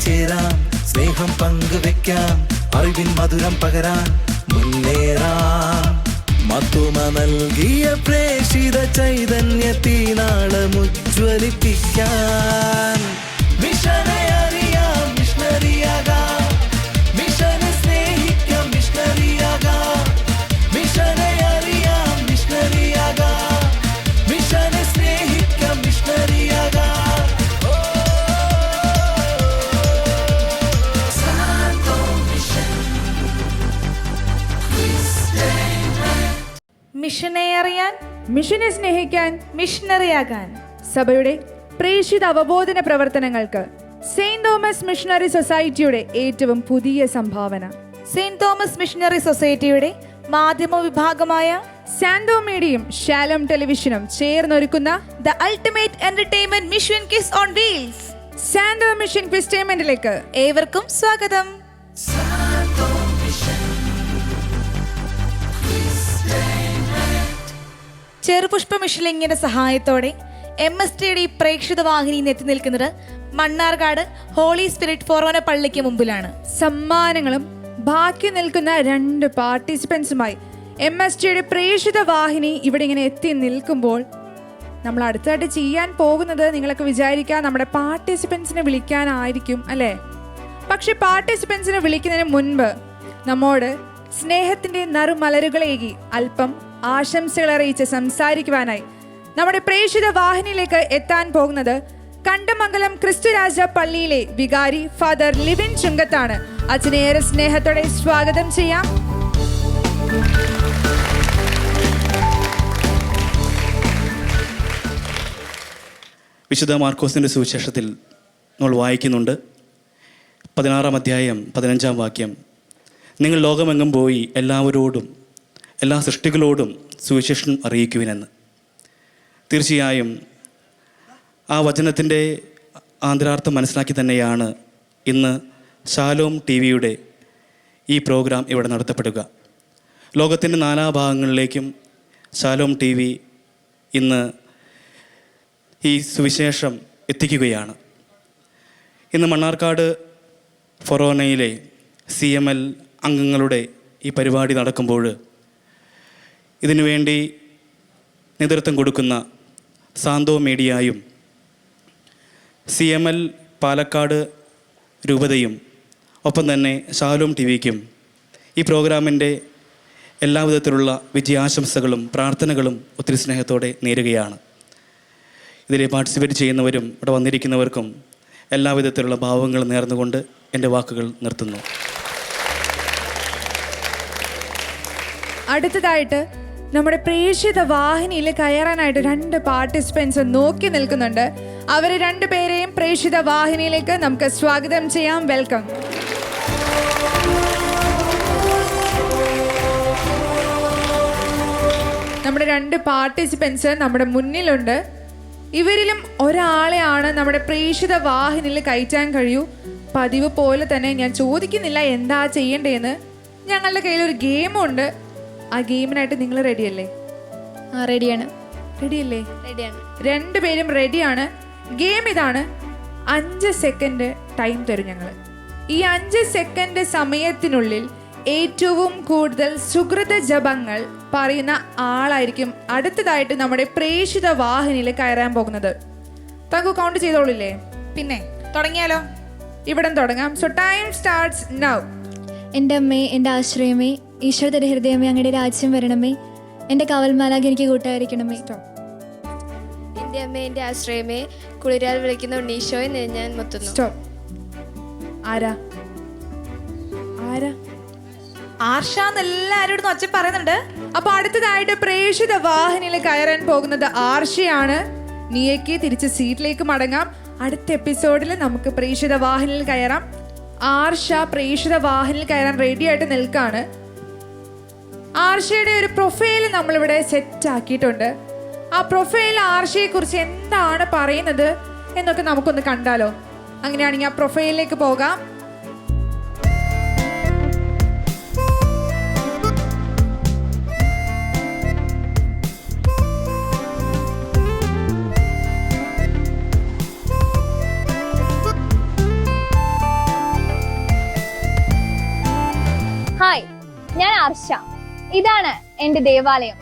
ചേരാം. സ്നേഹം പങ്കുവെക്കാം. അറിവിൻ മധുരം പകരാൻ മുന്നേറാം. മത്തുമ നൽകിയ പ്രേഷിത ചൈതന്യത്തിനാളം മിഷണറിയാകാൻ സഭയുടെ പ്രേക്ഷിത അവബോധന പ്രവർത്തനങ്ങൾക്ക് സെയിന്റ് തോമസ് മിഷണറി സൊസൈറ്റിയുടെ ഏറ്റവും പുതിയ സംഭാവന. സെയിന്റ് തോമസ് മിഷണറി സൊസൈറ്റിയുടെ മാധ്യമ വിഭാഗമായ സാൻഡോ മീഡിയയും ഷാലം ടെലിവിഷനും ചേർന്നൊരുക്കുന്ന the ultimate entertainment mission quiz on wheels സാൻഡോ mission ക്വിസ്റ്റേമെന്റിലേക്ക് ഏവർക്കും സ്വാഗതം. ചെറുപുഷ്പ മിഷലിങ്ങിന്റെ സഹായത്തോടെ എം എസ് ടിയുടെ ഈ പ്രേക്ഷിത വാഹിനിയിൽ എത്തി നിൽക്കുന്നത് മണ്ണാർക്കാട് ഹോളി സ്പിരിറ്റ് ഫൊറോന പള്ളിക്ക് മുമ്പിലാണ്. സമ്മാനങ്ങളും ബാക്കി നിൽക്കുന്ന രണ്ട് പാർട്ടിസിപ്പൻസുമായി എം എസ് ടിയുടെ പ്രേക്ഷിത വാഹിനി ഇവിടെ ഇങ്ങനെ എത്തി നിൽക്കുമ്പോൾ നമ്മൾ അടുത്തായിട്ട് ചെയ്യാൻ പോകുന്നത് നിങ്ങളൊക്കെ വിചാരിക്കുക നമ്മുടെ പാർട്ടിസിപ്പൻസിനെ വിളിക്കാനായിരിക്കും അല്ലേ? പക്ഷെ പാർട്ടിസിപ്പൻസിനെ വിളിക്കുന്നതിന് മുൻപ് നമ്മോട് സ്നേഹത്തിന്റെ നറുമലരുകളേകി അല്പം ആശംസകൾ അറിയിച്ച് സംസാരിക്കുവാനായി. നമ്മുടെ പ്രേക്ഷിത വാഹിനിയിലേക്ക് എത്താൻ പോകുന്നത് കണ്ടമംഗലം ക്രിസ്തുരാജ പള്ളിയിലെ വികാരി ഫാദർ ലിവിൻ ചുങ്കത്താണ്. അച്ഛനേറെ സ്നേഹത്തോടെ സ്വാഗതം ചെയ്യാം. വിശുദ്ധ മാർക്കോസിന്റെ സുവിശേഷത്തിൽ നമ്മൾ വായിക്കുന്നുണ്ട്. പതിനാറാം അധ്യായം പതിനഞ്ചാം വാക്യം. നിങ്ങൾ ലോകമെങ്ങും പോയി എല്ലാവരോടും എല്ലാ സൃഷ്ടികളോടും സുവിശേഷം അറിയിക്കുവിനെന്ന്. തീർച്ചയായും ആ വചനത്തിന്റെ ആന്തരാർത്ഥം മനസ്സിലാക്കി തന്നെയാണ് ഇന്ന് ശാലോം ടി വിയുടെ ഈ പ്രോഗ്രാം ഇവിടെ നടത്തപ്പെടുക. ലോകത്തിന്റെ നാനാഭാഗങ്ങളിലേക്കും ശാലോം ടി വി ഇന്ന് ഈ സുവിശേഷം എത്തിക്കുകയാണ്. ഇന്ന് മണ്ണാർക്കാട് ഫൊറോനയിലെ സി എം എൽ അംഗങ്ങളുടെ ഈ പരിപാടി നടക്കുമ്പോൾ ഇതിനു വേണ്ടി നേതൃത്വം കൊടുക്കുന്ന സാന്തോ മീഡിയയും സി എം എൽ പാലക്കാട് രൂപതയും ഒപ്പം തന്നെ ഷാലോം ടി വിക്കും ഈ പ്രോഗ്രാമിന്റെ എല്ലാവിധത്തിലുള്ള വിജയാശംസകളും പ്രാർത്ഥനകളും ഒത്തിരി സ്നേഹത്തോടെ നേരുകയാണ്. ഇതിൽ പാർട്ടിസിപ്പേറ്റ് ചെയ്യുന്നവരും ഇവിടെ വന്നിരിക്കുന്നവർക്കും എല്ലാവിധത്തിലുള്ള ഭാവങ്ങൾ നേർന്നുകൊണ്ട് എന്റെ വാക്കുകൾ നിർത്തുന്നു. അടുത്തതായിട്ട് നമ്മുടെ പ്രേക്ഷിത വാഹിനിയിൽ കയറാനായിട്ട് രണ്ട് പാർട്ടിസിപ്പൻസ് നോക്കി നിൽക്കുന്നുണ്ട്. അവരെ രണ്ടുപേരെയും പ്രേക്ഷിത വാഹിനിയിലേക്ക് നമുക്ക് സ്വാഗതം ചെയ്യാം. വെൽക്കം നമ്മുടെ രണ്ട് പാർട്ടിസിപ്പൻസ് നമ്മുടെ മുന്നിലുണ്ട്. ഇവരിലും ഒരാളെയാണ് നമ്മുടെ പ്രേക്ഷിത വാഹിനിയിൽ കയറ്റാൻ കഴിയൂ. പതിവ് പോലെ തന്നെ ഞാൻ ചോദിക്കുന്നില്ല എന്താ ചെയ്യേണ്ടതെന്ന്. ഞങ്ങളുടെ കയ്യിൽ ഒരു ഗെയിമുണ്ട് ആ ഗെയിമിനായിട്ട് നിങ്ങൾ റെഡിയല്ലേ? ആ റെഡിയാണ്. റെഡിയല്ലേ? റെഡിയാണ്. രണ്ടുപേരും റെഡിയാണ്. ഗെയിം ഇതാണ്. അഞ്ച് സെക്കൻഡ് ടൈം തരും ഞങ്ങൾ ഈ അഞ്ച് സെക്കൻഡ് സമയത്തിനുള്ളിൽ ഏറ്റവും കൂടുതൽ സുഹൃത ജപങ്ങൾ പറയുന്ന ആളായിരിക്കും അടുത്തതായിട്ട് നമ്മുടെ പ്രേക്ഷിത വാഹിനിയിൽ കയറാൻ പോകുന്നത്. തങ്കു കൗണ്ട് ചെയ്തോളില്ലേ? പിന്നെ തുടങ്ങിയാലോ? ഇവിടം തുടങ്ങാം. സോ ടൈം സ്റ്റാർട്ട്സ് നൗ എന്റെ അമ്മേ എന്റെ ആശ്രയമേ ഈശ്വരയുടെ ഹൃദയമേ അങ്ങയുടെ രാജ്യം വരണമേ. എന്റെ കവൽമാലാകെ എനിക്ക് കൂട്ടായിരിക്കണമേ. എന്റെ അമ്മ എന്റെ ആശ്രയമേ കുളിരാൽ വിളിക്കുന്ന ഉണ്ണീശോയെ നെ- ഞാൻ മുത്തുന്നു. സ്റ്റോപ്പ് ആരാ? ആരാ? എല്ലാവരോടും ഒച്ച പറയുന്നുണ്ട്. അപ്പൊ അടുത്തതായിട്ട് പ്രേക്ഷിത വാഹനയിൽ കയറാൻ പോകുന്നത് ആർഷയാണ്. നീയക്ക് തിരിച്ച് സീറ്റിലേക്ക് മടങ്ങാം. അടുത്ത എപ്പിസോഡിൽ നമുക്ക് പ്രേക്ഷിത വാഹനിൽ കയറാം. ആർഷ പ്രേക്ഷിത വാഹനിൽ കയറാൻ റെഡി ആയിട്ട് നിൽക്കാണ്. ആർഷയുടെ ഒരു പ്രൊഫൈൽ നമ്മളിവിടെ സെറ്റ് ആക്കിയിട്ടുണ്ട്. ആ പ്രൊഫൈൽ ആർഷയെക്കുറിച്ച് എന്താണ് പറയുന്നത് എന്നൊക്കെ നമുക്കൊന്ന് കണ്ടാലോ? അങ്ങനെയാണെങ്കിൽ ആ പ്രൊഫൈലിലേക്ക് പോകാം. ഹായ് ഞാൻ ആർഷ. ഇതാണ് എന്റെ ദേവാലയം.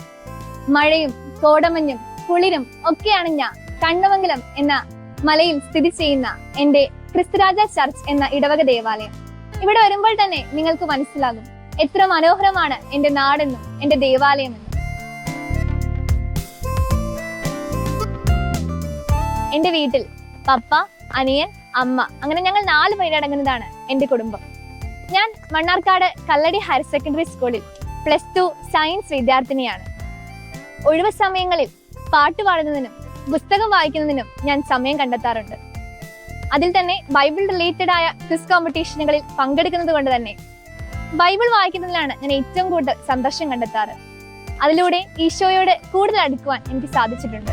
മഴയും കോടമഞ്ഞും കുളിരും ഒക്കെയാണ് ഞാൻ കണ്ണമംഗലം എന്ന മലയിൽ സ്ഥിതി ചെയ്യുന്ന എന്റെ ക്രിസ്തുരാജ ചർച്ച് എന്ന ഇടവക ദേവാലയം. ഇവിടെ വരുമ്പോൾ തന്നെ നിങ്ങൾക്ക് മനസ്സിലാകും എത്ര മനോഹരമാണ് എന്റെ നാടെന്നും എന്റെ ദേവാലയമെന്നും. എന്റെ വീട്ടിൽ പപ്പ അനിയൻ അമ്മ അങ്ങനെ ഞങ്ങൾ നാല് പേരടങ്ങുന്നതാണ് എന്റെ കുടുംബം. ഞാൻ മണ്ണാർക്കാട് കല്ലടി ഹയർ സെക്കൻഡറി സ്കൂളിൽ പ്ലസ് ടു സയൻസ് വിദ്യാർത്ഥിനിയാണ്. ഒഴിവ് സമയങ്ങളിൽ പാട്ട് പാടുന്നതിനും പുസ്തകം വായിക്കുന്നതിനും ഞാൻ സമയം കണ്ടെത്താറുണ്ട്. അതിൽ തന്നെ ബൈബിൾ റിലേറ്റഡ് ആയ ക്വിസ് കോമ്പറ്റീഷനുകളിൽ പങ്കെടുക്കുന്നത് കൊണ്ട് തന്നെ ബൈബിൾ വായിക്കുന്നതിലാണ് ഞാൻ ഏറ്റവും കൂടുതൽ സന്തോഷം കണ്ടെത്താറ്. അതിലൂടെ ഈശോയോട് കൂടുതൽ അടുക്കുവാൻ എനിക്ക് സാധിച്ചിട്ടുണ്ട്.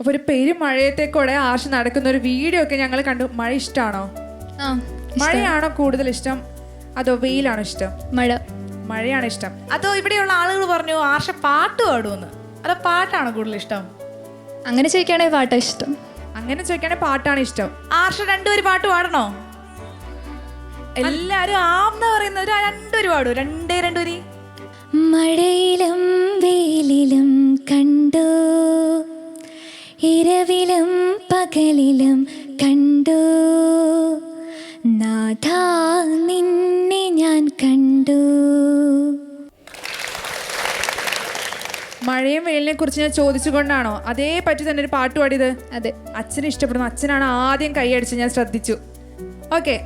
അപ്പൊ ഒരു പെരുമഴയത്തെ കൂടെ ആർഷ് നടക്കുന്ന ഒരു വീഡിയോ ഒക്കെ ഞങ്ങൾ കണ്ടു. മഴ ഇഷ്ടമാണോ ആ. മഴയാണോ കൂടുതൽ ഇഷ്ടം? അതോ വെയിലാണോ ഇഷ്ടം? മഴ. മഴയാണ് ഇഷ്ടം. അതോ ഇവിടെയുള്ള ആളുകൾ പറഞ്ഞു ആർഷ പാട്ട് പാടുമെന്ന് അതോ പാട്ടാണോ കൂടുതൽ ഇഷ്ടം? അങ്ങനെ ചോദിക്കുകയാണെങ്കിൽ പാട്ടാ ഇഷ്ടം. അങ്ങനെ ചോദിക്കുകയാണെങ്കിൽ പാട്ടാണ് ഇഷ്ടം. ആർഷ രണ്ടുപേര് പാട്ട് പാടണോ? എല്ലാരും ആന്ന് പറയുന്നവര് രണ്ടുപേര് പാടും രണ്ടേ രണ്ടുപേര്. മഴയിലും കുറിച്ച് ഞാൻ ചോദിച്ചുകൊണ്ടാണോ? അതേ പറ്റി തന്നെ ഒരു പാട്ട് പാടിയത്? അതെ. അച്ഛന് ഇഷ്ടപ്പെടുന്നു. അച്ഛനാണ് ആദ്യം കൈയടിച്ച് ഞാൻ ശ്രദ്ധിച്ചു. ഓക്കെ.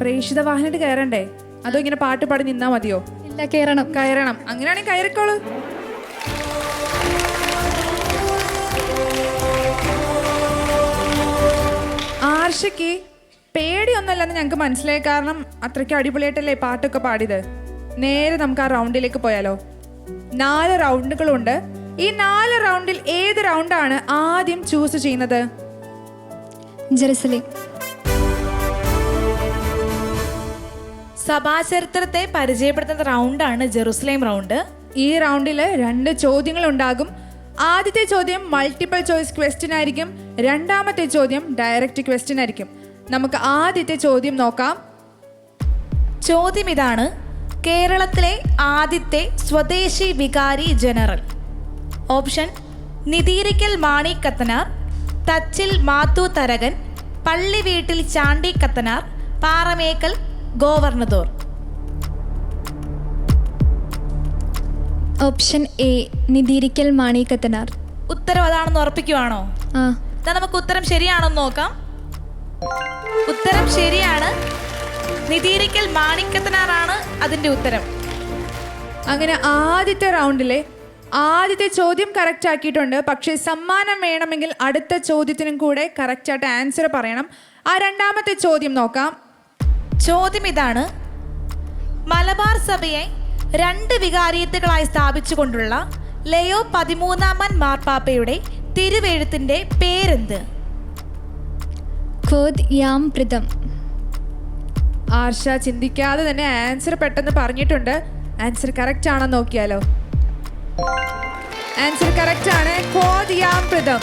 പ്രേക്ഷിത വാഹനത്തിൽ കയറണ്ടേ? അതോ ഇങ്ങനെ പാട്ട് പാടി നിന്നാ മതിയോ? ഇല്ല കയറണം. കയറണം. അങ്ങനെയാണെങ്കിൽ കയറിക്കോളൂ. ആർഷയ്ക്ക് പേടിയൊന്നുമല്ലെന്ന് ഞങ്ങൾക്ക് മനസ്സിലായി. കാരണം അത്രയ്ക്ക് അടിപൊളിയായിട്ടല്ലേ പാട്ടൊക്കെ പാടിയത്? നേരെ നമുക്ക് ആ റൗണ്ടിലേക്ക് പോയാലോ? നാല് റൗണ്ടുകളുണ്ട് ഈ നാല് റൗണ്ടിൽ ഏത് റൗണ്ടാണ് ആദ്യം ചൂസ് ചെയ്യുന്നത്? ജെറുസലേം. സഭാചരിത്രത്തെ പരിചയപ്പെടുത്തുന്ന റൗണ്ടാണ് ജെറുസലേം റൗണ്ട്. ഈ റൗണ്ടിൽ രണ്ട് ചോദ്യങ്ങൾ ഉണ്ടാകും ആദ്യത്തെ ചോദ്യം മൾട്ടിപ്പിൾ ചോയ്സ് ക്വസ്റ്റ്യൻ ആയിരിക്കും. രണ്ടാമത്തെ ചോദ്യം ഡയറക്റ്റ് ക്വസ്റ്റ്യൻ ആയിരിക്കും. നമുക്ക് ആദ്യത്തെ ചോദ്യം നോക്കാം. ചോദ്യം ഇതാണ്. കേരളത്തിലെ ആദ്യത്തെ സ്വദേശി വികാരി ജനറൽ. ഓപ്ഷൻ നിതീരിക്കൽ മാണി കത്തനാർ തച്ചിൽ മാത്തു തരകൻ പള്ളി വീട്ടിൽ Chandy Kathanar Paremmakkal ഗോവർണദോർ. Option A Nidhirikkal Mani Kathanar. ഉത്തരം അതാണെന്ന് ഉറപ്പിക്കുവാണോ? എന്നാ നമുക്ക് ഉത്തരം ശരിയാണെന്ന് നോക്കാം. ഉത്തരം ശരിയാണ്. നിതിരിക്കൽ മാണിക്കത്തനാറാണ് അതിന്റെ ഉത്തരം. അങ്ങനെ ആദ്യത്തെ റൗണ്ടിലെ ആദ്യത്തെ ചോദ്യം കറക്റ്റ് ആക്കിയിട്ടുണ്ട്. പക്ഷേ സമ്മാനം വേണമെങ്കിൽ അടുത്ത ചോദ്യത്തിനും കൂടെ കറക്റ്റായിട്ട് ആൻസർ പറയണം. ആ രണ്ടാമത്തെ ചോദ്യം നോക്കാം. ചോദ്യം ഇതാണ്. മലബാർ സഭയെ രണ്ട് വികാരിയത്തുകളായി സ്ഥാപിച്ചുകൊണ്ടുള്ള ലയോ പതിമൂന്നാമൻ മാർപ്പാപ്പയുടെ തിരുവെഴുത്തിന്റെ പേരെന്ത്? യാം ആർഷ ചിന്തിക്കാതെ തന്നെ ആൻസർ പെട്ടെന്ന് പറഞ്ഞിട്ടുണ്ട്. ആൻസർ കറക്റ്റ് ആണോ നോക്കിയാലോ. ആൻസർ കറക്റ്റ് ആണ്. കോതിയാമൃതം.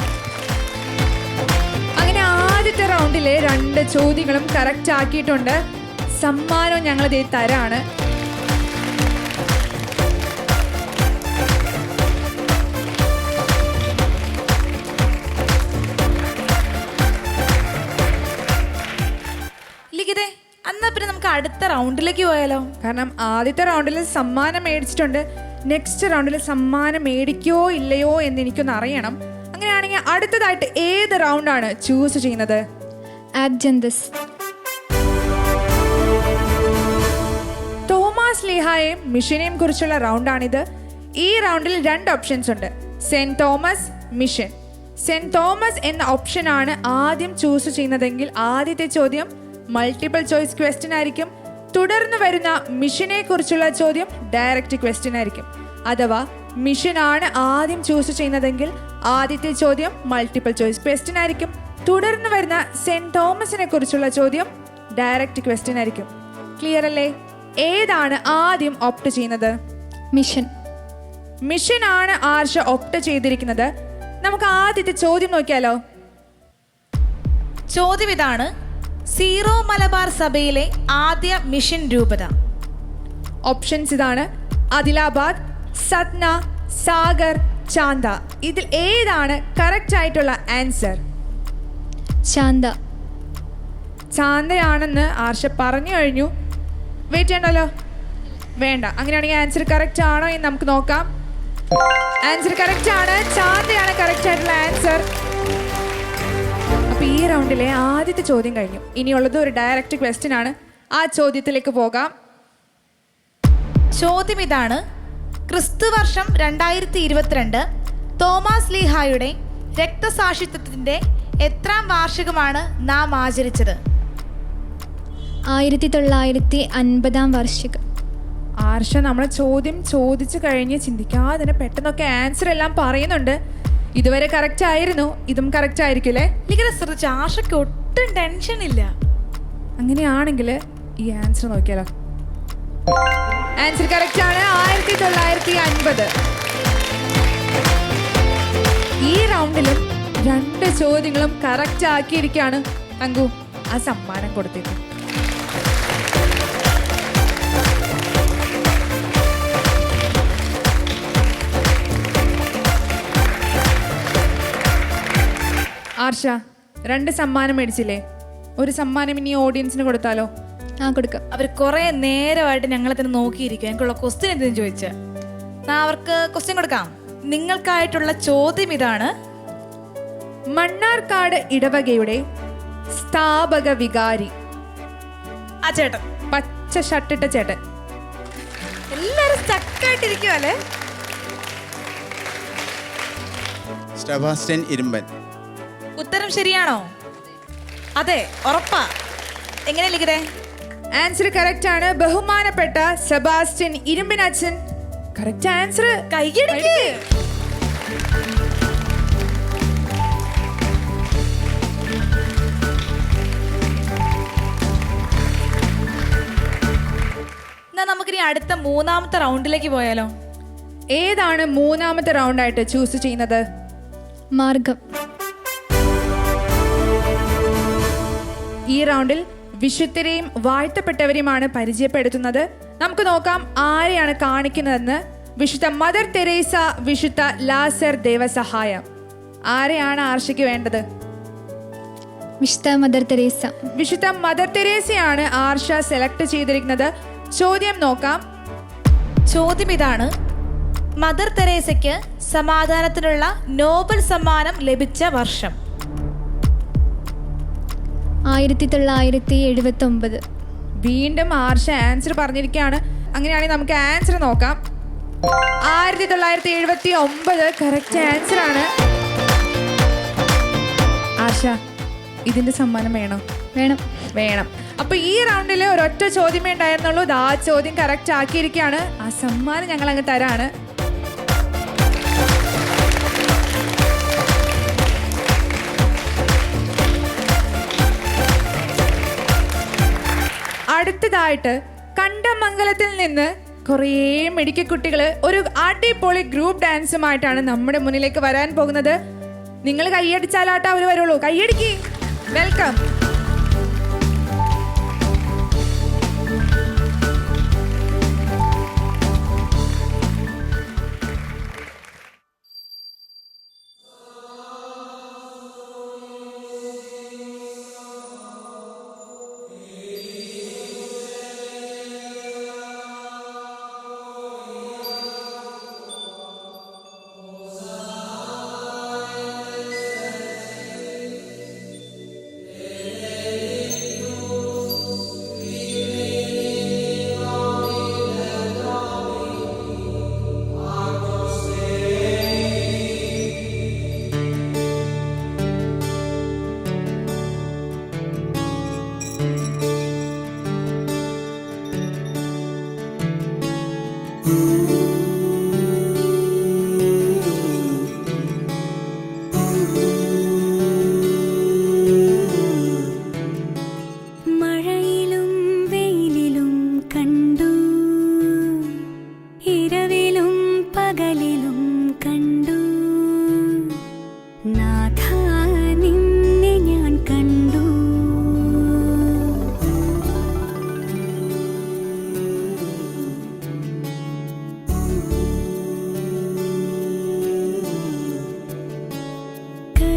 അങ്ങനെ ആദ്യത്തെ റൗണ്ടിലെ രണ്ട് ചോദ്യങ്ങളും കറക്റ്റ് ആക്കിയിട്ടുണ്ട്. സമ്മാനം ഞങ്ങൾ ഇതേ തരാണ് അന്നാ പിന്നെ നമുക്ക് അടുത്ത റൗണ്ടിലേക്ക് പോയാലോ? കാരണം ആദ്യത്തെ റൗണ്ടിൽ സമ്മാനം മേടിച്ചിട്ടുണ്ട്. നെക്സ്റ്റ് റൗണ്ടിൽ സമ്മാനം മേടിക്കോ ഇല്ലയോ എന്ന് എനിക്കൊന്ന് അറിയണം. അങ്ങനെയാണെങ്കിൽ അടുത്തതായിട്ട് ഏത് റൗണ്ടാണ് ചൂസ് ചെയ്യുന്നത്? ആബ്ജന്തസ് തോമസ് ലിഹായെയും മിഷനെയും കുറിച്ചുള്ള റൗണ്ടാണിത് ഈ റൗണ്ടിൽ രണ്ട് ഓപ്ഷൻസ് ഉണ്ട്. Saint Thomas mission. Saint Thomas എന്ന ഓപ്ഷനാണ് ആദ്യം ചൂസ് ചെയ്യുന്നതെങ്കിൽ ആദ്യത്തെ ചോദ്യം മൾട്ടിപ്പിൾ ചോയ്സ് ക്വസ്റ്റ്യൻ ആയിരിക്കും. തുടർന്ന് വരുന്ന മിഷനെ കുറിച്ചുള്ള ചോദ്യം ഡയറക്റ്റ് ക്വസ്റ്റ്യൻ ആയിരിക്കും. അഥവാ മിഷൻ ആണ് ആദ്യം ചൂസ് ചെയ്യുന്നതെങ്കിൽ ആദ്യത്തെ ചോദ്യം മൾട്ടിപ്പിൾ ചോയ്സ് ക്വസ്റ്റ്യൻ ആയിരിക്കും. തുടർന്ന് വരുന്ന സെന്റ് തോമസിനെ കുറിച്ചുള്ള ചോദ്യം ഡയറക്റ്റ് ക്വസ്റ്റ്യൻ ആയിരിക്കും. ക്ലിയർ അല്ലേ? ഏതാണ് ആദ്യം ഓപ്റ്റ് ചെയ്യുന്നത്? മിഷൻ. മിഷൻ ആണ് ആർഷ ഓപ്റ്റ് ചെയ്തിരിക്കുന്നത്? നമുക്ക് ആദ്യത്തെ ചോദ്യം നോക്കിയാലോ? ചോദ്യം ഇതാണ് സീറോ മലബാർ സഭയിലെ ആദ്യ മിഷൻ രൂപത. ഓപ്ഷൻസ് ഇതാണ്. ആദിലാബാദ് സത്ന സാഗർ ചാന്ത. ഇതിൽ ഏതാണ് കറക്റ്റ് ആയിട്ടുള്ള ആൻസർ ചാന്ത. ചാന്തയാണെന്ന് ആർഷ പറഞ്ഞു കഴിഞ്ഞു. വെയിറ്റ് ചെയ്യണ്ടല്ലോ? വേണ്ട. അങ്ങനെയാണെങ്കിൽ ആൻസർ കറക്റ്റ് ആണോ എന്ന് നമുക്ക് നോക്കാം. ആൻസർ കറക്റ്റ് ആണ്. ചാന്തയാണ് കറക്റ്റ് ആയിട്ടുള്ള ആൻസർ അപ്പൊ ഈ റൗണ്ടിലെ ആദ്യത്തെ ചോദ്യം കഴിഞ്ഞു. ഇനിയുള്ളത് ഒരു ഡയറക്റ്റ് ക്വസ്റ്റ്യൻ ആണ്. ആ ചോദ്യത്തിലേക്ക് പോകാം. ചോദ്യം ഇതാണ്. ക്രിസ്തുവർഷം രണ്ടായിരത്തി ഇരുപത്തിരണ്ട് തോമസ് ലീഹായുടെ രക്തസാക്ഷിത്വത്തിന്റെ എത്രാം വാർഷികമാണ് നാം ആചരിച്ചത്? ആയിരത്തി തൊള്ളായിരത്തി അൻപതാം വാർഷികം. ആർഷ നമ്മളെ ചോദ്യം ചോദിച്ചു കഴിഞ്ഞ് ചിന്തിക്കാതെ തന്നെ പെട്ടെന്നൊക്കെ ആൻസർ എല്ലാം പറയുന്നുണ്ട്. ഇതുവരെ കറക്റ്റ് ആയിരുന്നു. ഇതും കറക്റ്റ് ആയിരിക്കില്ലേ ഇങ്ങനെ ശ്രദ്ധിച്ച ആഷയ്ക്ക് ഒട്ടും ടെൻഷൻ ഇല്ല. അങ്ങനെയാണെങ്കിൽ ഈ ആൻസർ നോക്കിയാലോ? ആൻസർ കറക്റ്റ് ആണ്. ആയിരത്തി തൊള്ളായിരത്തി അൻപത് ഈ റൗണ്ടിലും രണ്ട് ചോദ്യങ്ങളും കറക്റ്റ് ആക്കിയിരിക്കുകയാണ് അങ്കു ആ സമ്മാനം കൊടുത്തേക്കും. ആർഷ രണ്ട് സമ്മാനം മേടിച്ചില്ലേ? ഒരു സമ്മാനം ഇനി ഓഡിയൻസിന് കൊടുത്താലോ? ആ കൊടുക്കാം. അവർ കുറെ നേരമായിട്ട് ഞങ്ങളെ തന്നെ നോക്കിയിരിക്കും. എനിക്കുള്ള ക്വസ്റ്റ്യൻ എന്തെന്ന് ചോദിച്ച്? ഞാൻ അവർക്ക് ക്വസ്റ്റ്യൻ കൊടുക്കാം. നിങ്ങൾക്കായിട്ടുള്ള ചോദ്യം ഇതാണ്. മണ്ണാർക്കാട് ഇടവകയുടെ സ്ഥാപക വികാരി. ആ ചേട്ടൻ. പച്ച ഷട്ടിട്ട ചേട്ടൻ. എല്ലാരും സ്റ്റക്കായിട്ടിരിക്കുവല്ലേ സ്റ്റെബാസ്റ്റ്യൻ ഇരുമ്പൻ. ഉത്തരം ശരിയാണോ? അതെ ഉറപ്പാ. എങ്ങനെ ലിഖിതേ? ആൻസർ കറക്റ്റ് ആണ്. ബഹുമാനപ്പെട്ട സെബാസ്റ്റ്യൻ ഇരുമ്പിനച്ഛൻ. കറക്റ്റ് ആൻസർ കൈയടിക്ക്. എന്നാ നമുക്കിനി അടുത്ത മൂന്നാമത്തെ റൗണ്ടിലേക്ക് പോയാലോ? ഏതാണ് മൂന്നാമത്തെ റൗണ്ടായിട്ട് ചൂസ് ചെയ്യുന്നത്? മാർഗം. ഈ റൗണ്ടിൽ വിശുദ്ധരെയും വാഴ്ത്തപ്പെട്ടവരെയുമാണ് പരിചയപ്പെടുത്തുന്നത്. നമുക്ക് നോക്കാം ആരെയാണ് കാണിക്കുന്നതെന്ന്. വിശുദ്ധ മദർ തെരേസ വിശുദ്ധ ലാസർ ദേവസഹായം. ആരെയാണ് ആർഷയ്ക്ക് വേണ്ടത്? വിശുദ്ധ മദർ തെരേസ. വിശുദ്ധ മദർ തെരേസയാണ് ആർഷ സെലക്ട് ചെയ്തിരിക്കുന്നത്. ചോദ്യം നോക്കാം. ചോദ്യം ഇതാണ്. മദർ തെരേസയ്ക്ക് സമാധാനത്തിനുള്ള നോബൽ സമ്മാനം ലഭിച്ച വർഷം. ആയിരത്തി തൊള്ളായിരത്തി എഴുപത്തി ഒമ്പത് വീണ്ടും ആർഷ ആൻസർ പറഞ്ഞിരിക്കുകയാണ്. അങ്ങനെയാണെങ്കിൽ നമുക്ക് ആൻസർ നോക്കാം. ആയിരത്തി തൊള്ളായിരത്തി എഴുപത്തി ഒമ്പത് കറക്റ്റ് ആൻസർ ആണ്. ആർഷ ഇതിന്റെ സമ്മാനം വേണോ. വേണം. വേണം. അപ്പൊ ഈ റൗണ്ടിൽ ഒരൊറ്റ ചോദ്യമേ ഉണ്ടായിരുന്നുള്ളൂ. ആ ചോദ്യം കറക്റ്റ് ആക്കിയിരിക്കുകയാണ്. ആ സമ്മാനം ഞങ്ങൾ അങ്ങ് തരാണ്. അടുത്തതായിട്ട് കണ്ടമംഗലത്തിൽ നിന്ന് കുറേ മെഡിക്കൽ കുട്ടികൾ ഒരു അടിപൊളി ഗ്രൂപ്പ് ഡാൻസുമായിട്ടാണ് നമ്മുടെ മുന്നിലേക്ക് വരാൻ പോകുന്നത്. നിങ്ങൾ കൈയടിച്ചാലാട്ടോ അവർ വരുള്ളൂ. കൈയടിക്ക്. വെൽക്കം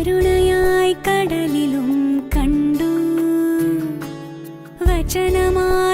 കരുണയായി കടലിലും കണ്ടു. വചനമായി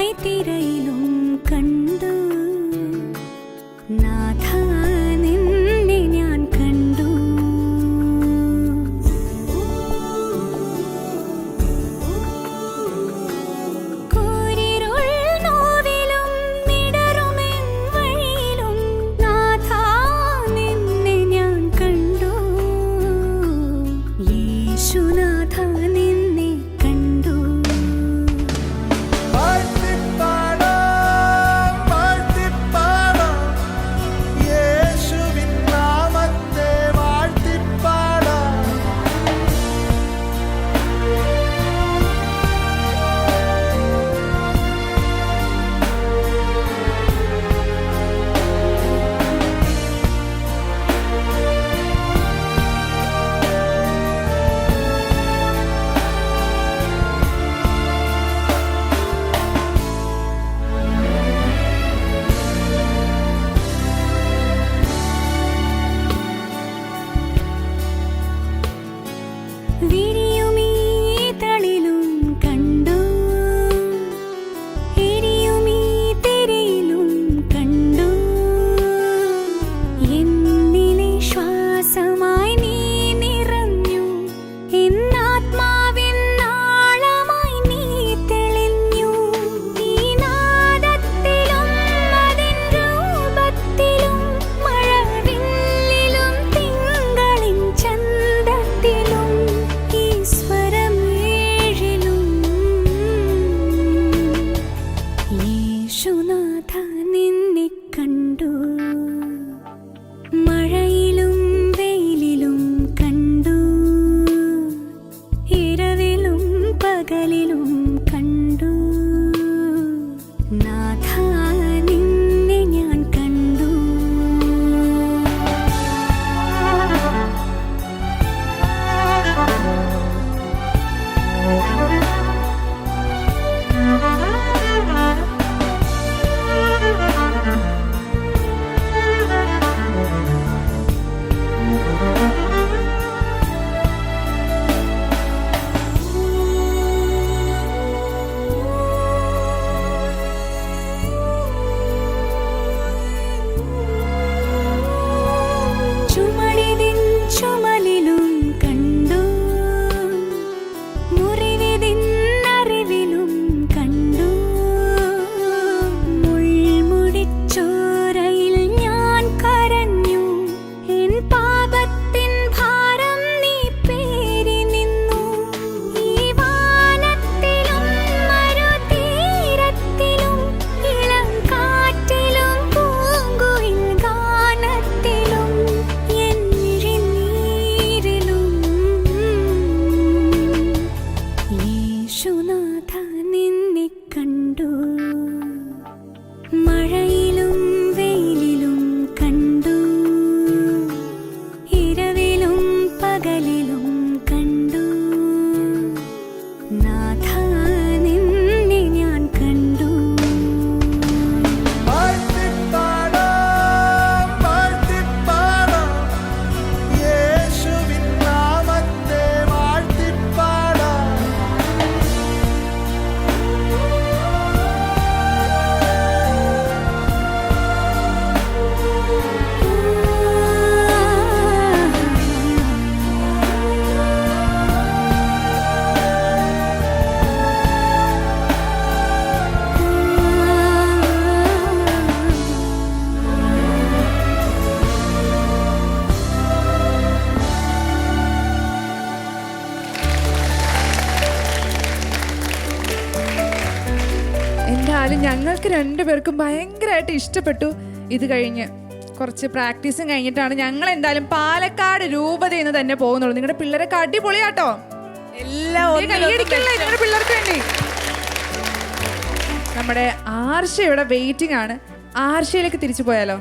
ഭയങ്കരമായിട്ട് ഇഷ്ടപ്പെട്ടു. ഇത് കഴിഞ്ഞ് കുറച്ച് പ്രാക്ടീസും കഴിഞ്ഞിട്ടാണ് ഞങ്ങൾ എന്തായാലും പാലക്കാട് രൂപത എന്ന് തന്നെ പോകുന്നുള്ളൂ. നിങ്ങളുടെ പിള്ളേരൊക്കെ അടിപൊളിയാട്ടോ. എല്ലാം നിങ്ങളുടെ പിള്ളേർക്ക് വേണ്ടി? നമ്മുടെ ആർഷ ഇവിടെ വെയിറ്റിംഗ് ആണ്. ആർഷയിലേക്ക് തിരിച്ചു പോയാലോ?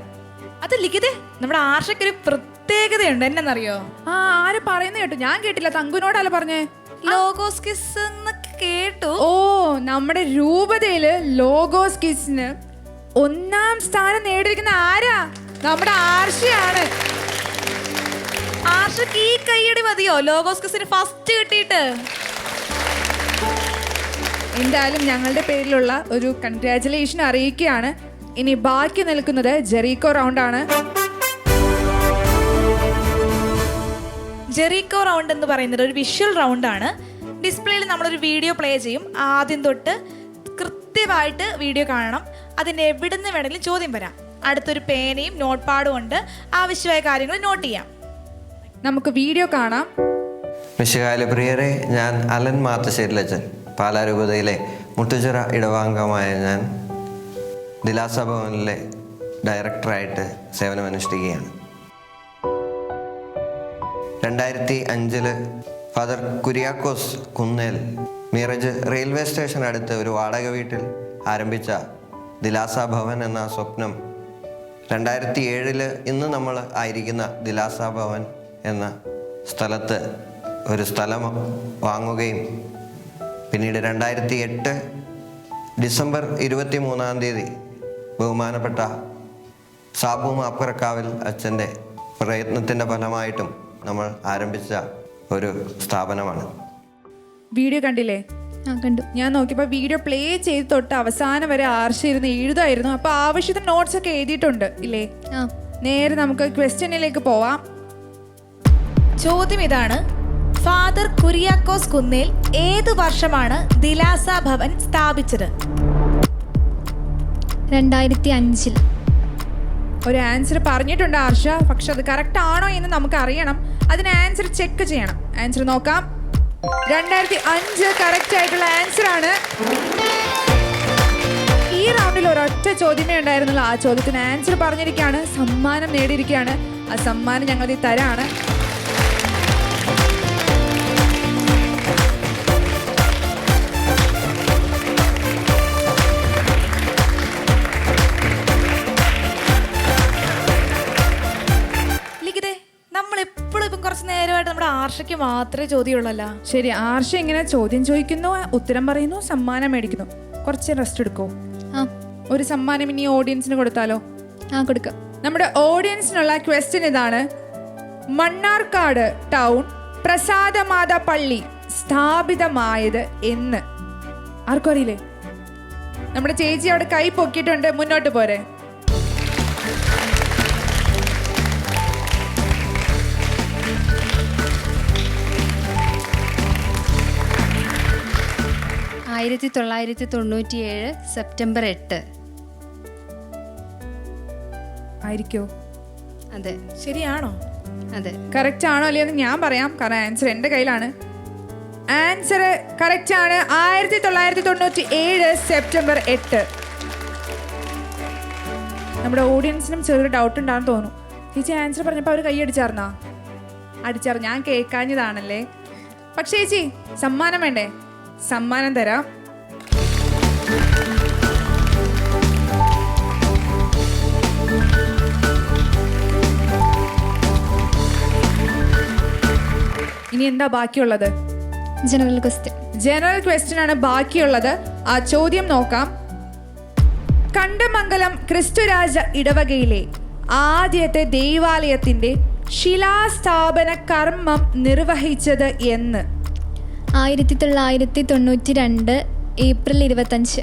അത് ലിഖിതേ നമ്മുടെ ആർഷയ്ക്ക് ഒരു പ്രത്യേകതയുണ്ട്. എന്നറിയോ ആ ആര് പറയുന്ന കേട്ടു. ഞാൻ കേട്ടില്ല. തങ്കുനോടല്ല പറഞ്ഞേ. ലോഗോസ് കിസ് കേട്ടു. ഓ നമ്മുടെ രൂപതയിൽ ലോഗോസ് കിസിന് ഒന്നാം സ്ഥാനം നേടിയിരിക്കുന്ന ആരാ? നമ്മുടെ ആർഷയാണ്. ആർഷക്ക് ഈ കൈയടി മതിയോ? ലോഗോസ്കസിന് ഫസ്റ്റ് കിട്ടിയിട്ട്. എന്തായാലും ഞങ്ങളുടെ പേരിലുള്ള ഒരു കൺഗ്രാചുലേഷൻ അറിയിക്കുകയാണ്. ഇനി ബാക്കി നിൽക്കുന്നത് ജെറീക്കോ റൗണ്ട് ആണ്. ജെറിക്കോ റൗണ്ട് എന്ന് പറയുന്നത് ഒരു വിഷ്വൽ റൗണ്ട് ആണ്. ഡിസ്പ്ലേയിൽ നമ്മളൊരു വീഡിയോ പ്ലേ ചെയ്യും. ആദ്യം തൊട്ട് കൃത്യമായിട്ട് വീഡിയോ കാണണം. അതിന്റെ എവിടെ നിന്ന് വേണമെങ്കിലും ചോദ്യം വരാം. അടുത്തൊരു പേനയും നോട്ട് പാഡും ഉണ്ട്. ആവശ്യമായ കാര്യങ്ങൾ നോട്ട് ചെയ്യാം. നമുക്ക് വീഡിയോ കാണാം. വിശകാല പ്രിയരെ ഞാൻ അലൻ മാത്തശ്ശേരിലച്ചൻ പാലാരൂപതയിലെ മുട്ടുചിറ ഇടവാംഗമായ ഞാൻ ദിലാസ ഭവനിലെ ഡയറക്ടറായിട്ട് സേവനമനുഷ്ഠിക്കുകയാണ്. രണ്ടായിരത്തി അഞ്ചിൽ father Kuriakose Kunnel Miraj railway station അടുത്ത് ഒരു വാടക വീട്ടിൽ ആരംഭിച്ച ദിലാസ ഭവൻ എന്ന സ്വപ്നം. രണ്ടായിരത്തി ഏഴിൽ ഇന്ന് നമ്മൾ ആയിരിക്കുന്ന ദിലാസ ഭവൻ എന്ന സ്ഥലത്ത് ഒരു സ്ഥലം വാങ്ങുകയും പിന്നീട് രണ്ടായിരത്തി എട്ട് ഡിസംബർ ഇരുപത്തി മൂന്നാം തീയതി ബഹുമാനപ്പെട്ട സാബു മാപ്പുറക്കാവിൽ അച്ഛന്റെ പ്രയത്നത്തിന്റെ ഫലമായിട്ടും നമ്മൾ ആരംഭിച്ച ഒരു സ്ഥാപനമാണ്. വീഡിയോ കണ്ടില്ലേ? ആ കണ്ടു. ഞാൻ നോക്കിയപ്പോൾ വീഡിയോ പ്ലേ ചെയ്ത് തൊട്ട് അവസാനം വരെ ആർഷ ഇരുന്ന് എഴുതായിരുന്നു. അപ്പോൾ ആവശ്യത്തിന് നോട്ട്സ് ഒക്കെ എഴുതിയിട്ടുണ്ട് ഇല്ലേ? ആ. നേരെ നമുക്ക് ക്വസ്റ്റ്യനിലേക്ക് പോവാം. ചോദ്യം ഇതാണ്. ഫാദർ കുര്യാക്കോസ് കുന്നേൽ ഏത് വർഷമാണ് ദിലാസ ഭവൻ സ്ഥാപിച്ചത്? രണ്ടായിരത്തി അഞ്ചിൽ ഒരു ആൻസർ പറഞ്ഞിട്ടുണ്ട് ആർഷ പക്ഷെ അത് കറക്റ്റ് ആണോ എന്ന് നമുക്ക് അറിയണം. അതിന് ആൻസർ ചെക്ക് ചെയ്യണം. ആൻസർ നോക്കാം. രണ്ടായിരത്തി അഞ്ച് കറക്റ്റ് ആയിട്ടുള്ള ആൻസർ ആണ്. ഈ റൗണ്ടിൽ ഒരൊറ്റ ചോദ്യമേ ഉണ്ടായിരുന്നുള്ളൂ. ആ ചോദ്യത്തിന് ആൻസർ പറഞ്ഞിരിക്കുകയാണ്. സമ്മാനം നേടിയിരിക്കുകയാണ്. ആ സമ്മാനം ഞങ്ങൾ തരാണ്. മാത്രമേ ചോദ്യമുള്ളല്ലോ. ശരി ആർഷ ഇങ്ങനെ ചോദ്യം ചോദിക്കുന്നു ഉത്തരം പറയുന്നു സമ്മാനം മേടിക്കുന്നു. കുറച്ച് റെസ്റ്റ് എടുക്കോ. ആ. ഒരു സമ്മാനം ഇനി ഓഡിയൻസിന് കൊടുത്താലോ? ആ കൊടുക്കാം. നമ്മുടെ ഓഡിയൻസിനുള്ള ക്വസ്റ്റ്യൻ ഇതാണ്. മണ്ണാർക്കാട് ടൗൺ പ്രസാദമാത പള്ളി സ്ഥാപിതമായത് എന്ന്. ആർക്കും അറിയില്ലേ? നമ്മുടെ ചേച്ചി അവിടെ കൈ പൊക്കിയിട്ടുണ്ട് മുന്നോട്ട് പോരെ. ആയിരത്തി തൊള്ളായിരത്തി തൊണ്ണൂറ്റിയേഴ് സെപ്റ്റംബർ എട്ട്. ആയിരിക്കോ? അതെ. ശരിയാണോ? അതെ. കറക്റ്റ് ആണോ അല്ലയോ എന്ന് ഞാൻ പറയാം. കാരണം ആൻസർ എന്റെ കയ്യിലാണ്. ആൻസർ കറക്റ്റ് ആണ്. ആയിരത്തി തൊള്ളായിരത്തി തൊണ്ണൂറ്റി ഏഴ് സെപ്റ്റംബർ എട്ട്. നമ്മുടെ ഓഡിയൻസിനും ചെറിയൊരു ഡൗട്ട് ഉണ്ടാകുന്ന തോന്നുന്നു. ചേച്ചി ആൻസർ പറഞ്ഞപ്പോൾ അവർ കൈ അടിച്ചാർന്നാ? അടിച്ചാർ ഞാൻ കേൾക്കാഞ്ഞതാണല്ലേ? പക്ഷേ ചേച്ചി സമ്മാനം വേണ്ടേ? സമ്മാനം തരാം. ഇനി എന്താ ബാക്കിയുള്ളത്? ജനറൽ ക്വസ്റ്റ്യൻ ജനറൽ ക്വസ്റ്റ്യൻ ആണ് ബാക്കിയുള്ളത്. ആ ചോദ്യം നോക്കാം. കണ്ടമംഗലം ക്രിസ്തുരാജ ഇടവകയിലെ ആദ്യത്തെ ദൈവാലയത്തിന്റെ ശിലാസ്ഥാപന കർമ്മം നിർവഹിച്ചത് എന്ന്. ആയിരത്തി തൊള്ളായിരത്തി തൊണ്ണൂറ്റി രണ്ട് ഏപ്രിൽ ഇരുപത്തഞ്ച്.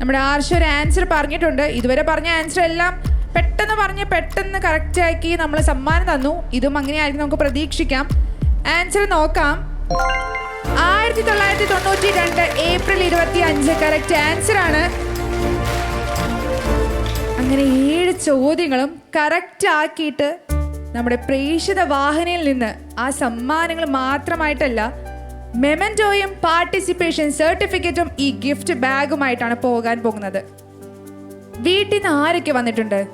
നമ്മുടെ ആർഷ ഒരു ആൻസർ പറഞ്ഞിട്ടുണ്ട്. ഇതുവരെ പറഞ്ഞ ആൻസർ എല്ലാം പെട്ടെന്ന് പറഞ്ഞ് പെട്ടെന്ന് കറക്റ്റ് ആക്കി നമ്മൾ സമ്മാനം തന്നു. ഇതും അങ്ങനെയായിരിക്കും നമുക്ക് പ്രതീക്ഷിക്കാം. ആൻസർ നോക്കാം. ആയിരത്തി തൊള്ളായിരത്തി തൊണ്ണൂറ്റി രണ്ട് ഏപ്രിൽ ഇരുപത്തി അഞ്ച് കറക്റ്റ് ആൻസർ ആണ്. അങ്ങനെ ഏഴ് ചോദ്യങ്ങളും കറക്റ്റ് ആക്കിയിട്ട് നമ്മുടെ പ്രേക്ഷിത വാഹനയിൽ നിന്ന് ആ സമ്മാനങ്ങൾ മാത്രമായിട്ടല്ല മെമന്റോയും പാർട്ടിസിപ്പേഷൻ സർട്ടിഫിക്കറ്റും ഈ ഗിഫ്റ്റ് ബാഗുമായിട്ടാണ് പോകാൻ പോകുന്നത്. വീട്ടിൽ നിന്ന് ആരൊക്കെ വന്നിട്ടുണ്ട്?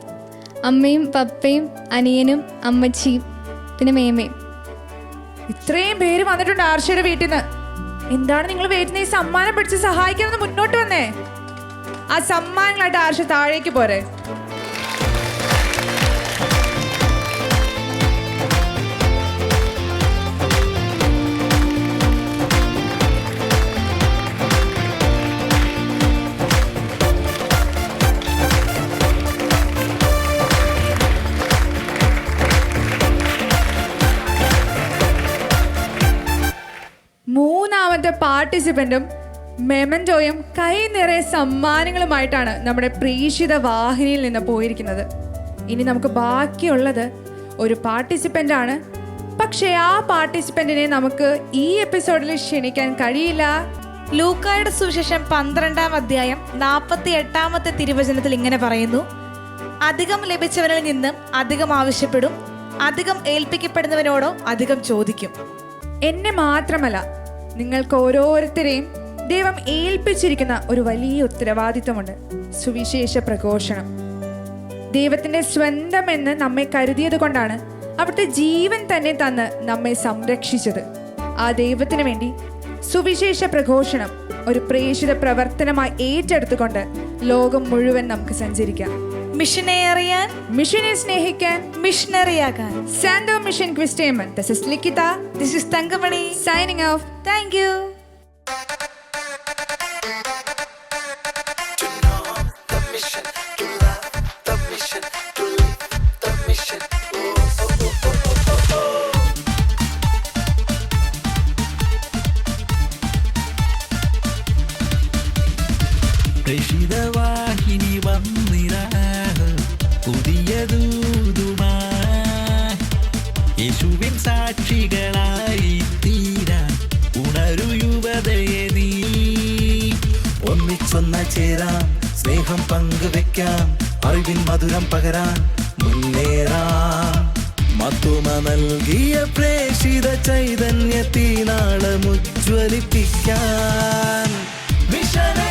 അമ്മയും പപ്പയും അനിയനും അമ്മച്ചിയും പിന്നെ മേമയും. ഇത്രയും പേര് വന്നിട്ടുണ്ട് ആർഷയുടെ വീട്ടിൽ നിന്ന് എന്താണ് നിങ്ങൾ വീട്ടിൽ ഈ സമ്മാനം പിടിച്ച് സഹായിക്കാൻ മുന്നോട്ട് വന്നേ? ആ സമ്മാനങ്ങളായിട്ട് ആർഷ താഴേക്ക് പോരെ. പാർട്ടിസിപ്പന്റും മെമന്റോയും കൈ നിറയെ സമ്മാനങ്ങളുമായിട്ടാണ് നമ്മുടെ പ്രീഷിത വാഹിനിയിൽ നിന്ന് പോയിരിക്കുന്നത്. ഇനി നമുക്ക് ബാക്കിയുള്ളത് ഒരു പാർട്ടിസിപ്പന്റ് ആണ് പക്ഷേ ആ പാർട്ടിസിപ്പന്റിനെ നമുക്ക് ഈ എപ്പിസോഡിൽ ക്ഷണിക്കാൻ കഴിയില്ല. ലൂക്കായുടെ സുവിശേഷം പന്ത്രണ്ടാം അധ്യായം നാൽപ്പത്തി എട്ടാമത്തെ തിരുവചനത്തിൽ ഇങ്ങനെ പറയുന്നു. അധികം ലഭിച്ചവനിൽ നിന്നും അധികം ആവശ്യപ്പെടും. അധികം ഏൽപ്പിക്കപ്പെടുന്നവനോടോ അധികം ചോദിക്കും. എന്നെ മാത്രമല്ല നിങ്ങൾക്ക് ഓരോരുത്തരെയും ദൈവം ഏൽപ്പിച്ചിരിക്കുന്ന ഒരു വലിയ ഉത്തരവാദിത്വമുണ്ട്. സുവിശേഷ പ്രഘോഷണം. ദൈവത്തിന്റെ സ്വന്തം എന്ന് നമ്മെ കരുതിയത് കൊണ്ടാണ് അവിടുത്തെ ജീവൻ തന്നെ തന്ന് നമ്മെ സംരക്ഷിച്ചത്. ആ ദൈവത്തിന് വേണ്ടി സുവിശേഷ പ്രഘോഷണം ഒരു പ്രേഷിത പ്രവർത്തനമായി ഏറ്റെടുത്തുകൊണ്ട് ലോകം മുഴുവൻ നമുക്ക് സഞ്ചരിക്കാം. മിഷനെ അറിയാൻ മിഷനെ സ്നേഹിക്കാൻ മിഷണറിയാകാൻ സാൻഡോ mission ക്രിസ്റ്റേമൻ this is Likhitha this is Thankamani signing off thank you ചേരാം. സ്നേഹം പങ്കുവെക്കാം. അറിവിൻ മധുരം പകരാൻ മുന്നേറാം. മത്തുമ നൽകിയ പ്രേഷിത ചൈതന്യത്തിനാളമുജ്വലിപ്പിക്കാൻ മിഷനെ